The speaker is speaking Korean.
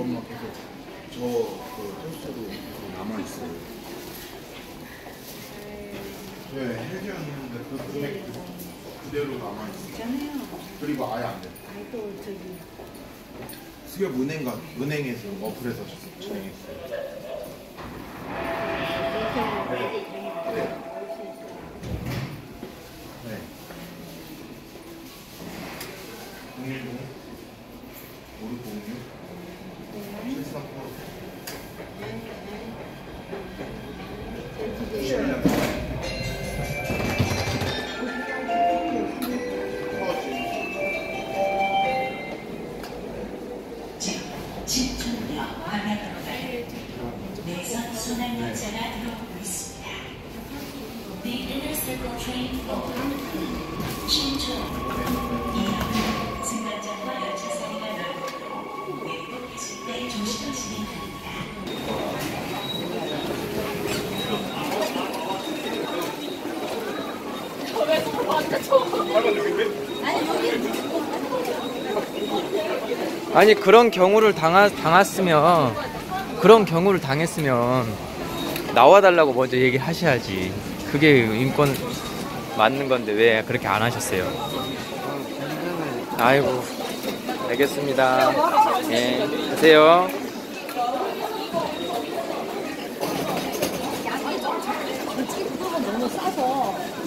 그것만 계속 저그 토스로 계속 남아있어요. 네, 해지였는데 그 금액 그대로 남아있어요. 그리고 아예 안 돼요. 아니 또 저기 수협 은행가 은행에서 어플에서 진행했어요. 네. 010 5606 culture. Change 아니 그런 경우를 당하, 당했으면 그런 경우를 당했으면 나와달라고 먼저 얘기하셔야지. 그게 인권 맞는 건데 왜 그렇게 안 하셨어요? 아이고 알겠습니다. 예 가세요. 너무 싸서